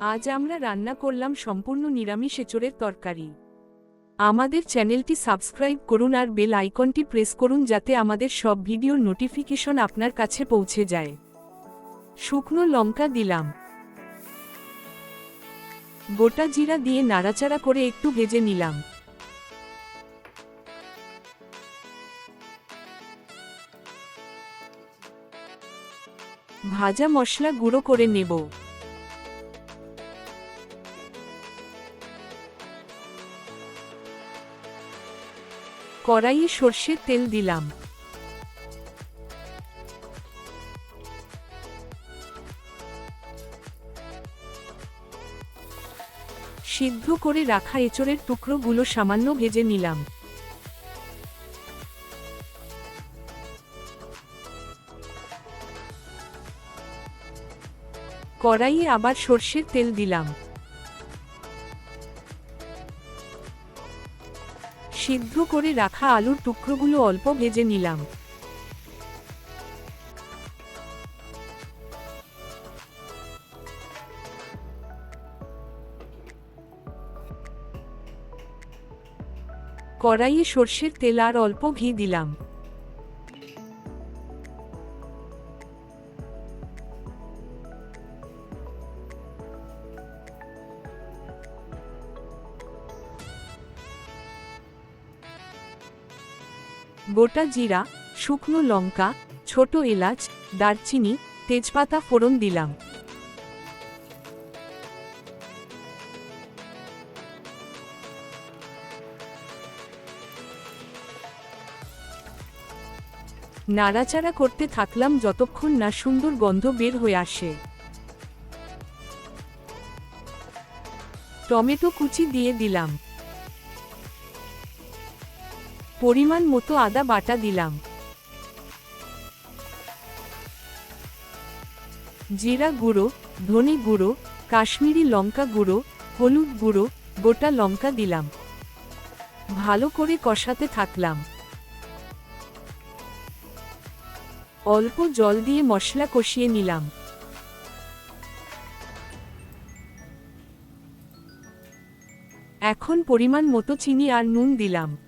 আজ আমরা রান্না করলাম সম্পূর্ণ নিরামিষ এঁচড়ের তরকারি। আমাদের চ্যানেলটি সাবস্ক্রাইব করুন আর বেল আইকনটি প্রেস করুন যাতে আমাদের সব ভিডিওর নোটিফিকেশন আপনার কাছে পৌঁছে যায়। শুকনো লঙ্কা দিলাম। গোটা জিরা দিয়ে নাড়াচাড়া করে একটু ভেজে নিলাম। ভাজা মশলা গুঁড়ো করে নেব। কড়াইয়ে সর্ষের তেল দিলাম। সিদ্ধ করে রাখা এঁচড়ের টুকরোগুলো সামান্য ভেজে নিলাম। কড়াইয়ে আবার সর্ষের তেল দিলাম। সিদ্ধ করে রাখা আলুর টুকরোগুলো অল্প ভেজে নিলাম। কড়াইয়ে সর্ষের তেল আর অল্প ঘি দিলাম। গোটা জিরা, শুকনো লঙ্কা, ছোট এলাচ, দারচিনি, তেজপাতা ফোড়ন দিলাম। নাড়াচাড়া করতে থাকলাম যতক্ষণ না সুন্দর গন্ধ বের হয়ে আসে। টমেটো কুচি দিয়ে দিলাম। পরিমাণ মতো আদা বাটা দিলাম। জিরা গুঁড়ো, ধনে গুঁড়ো, কাশ্মীরি লঙ্কা গুঁড়ো, হলুদ গুঁড়ো, গোটা লঙ্কা দিলাম। ভালো করে কষাতে থাকলাম। অল্প জল দিয়ে মশলা কষিয়ে নিলাম। এখন পরিমাণ মতো চিনি আর নুন দিলাম।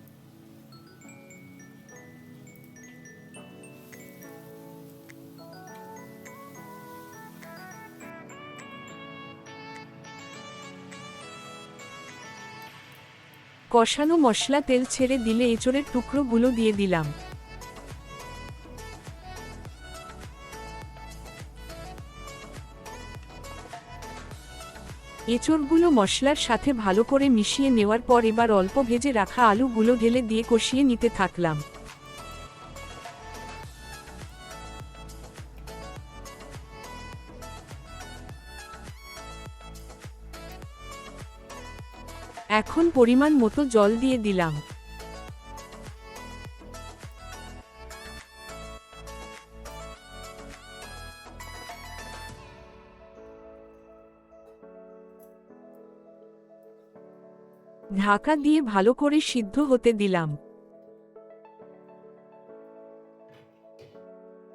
কষানো মশলা তেল ছেড়ে দিলে এঁচড়ের টুকরোগুলো দিয়ে দিলাম। এঁচড়গুলো মশলার সাথে ভালো করে মিশিয়ে নেওয়ার পর এবার অল্প ভেজে রাখা আলুগুলো ঢেলে দিয়ে কষিয়ে নিতে থাকলাম। এখন পরিমাণ মতো জল দিয়ে দিলাম। ঢাকা দিয়ে ভালো করে সিদ্ধ হতে দিলাম।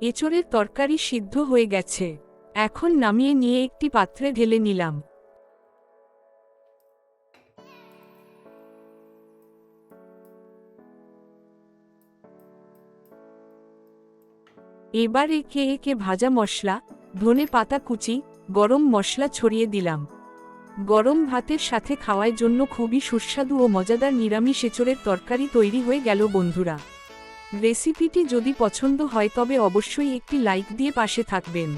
এচড়ের তরকারি সিদ্ধ হয়ে গেছে। এখন নামিয়ে নিয়ে একটি পাত্রে ঢেলে নিলাম। এবার একে একে ভাজা মশলা, ধনে পাতা কুচি, গরম মশলা ছড়িয়ে দিলাম। গরম ভাতের সাথে খাওয়ার জন্য খুবই সুস্বাদু ও মজাদার নিরামিষ এঁচড়ের তরকারি তৈরি হয়ে গেল বন্ধুরা। রেসিপিটি যদি পছন্দ হয় তবে অবশ্যই একটি লাইক দিয়ে পাশে থাকবেন।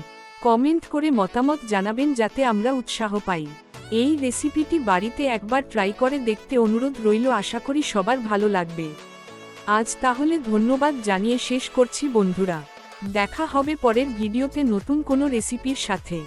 কমেন্ট করে মতামত জানাবেন যাতে আমরা উৎসাহ পাই। এই রেসিপিটি বাড়িতে একবার ট্রাই করে দেখতে অনুরোধ রইল, আশা করি সবার ভালো লাগবে। আজ তাহলে ধন্যবাদ জানিয়ে শেষ করছি বন্ধুরা। দেখা হবে পরের ভিডিওতে নতুন কোনো রেসিপির সাথে।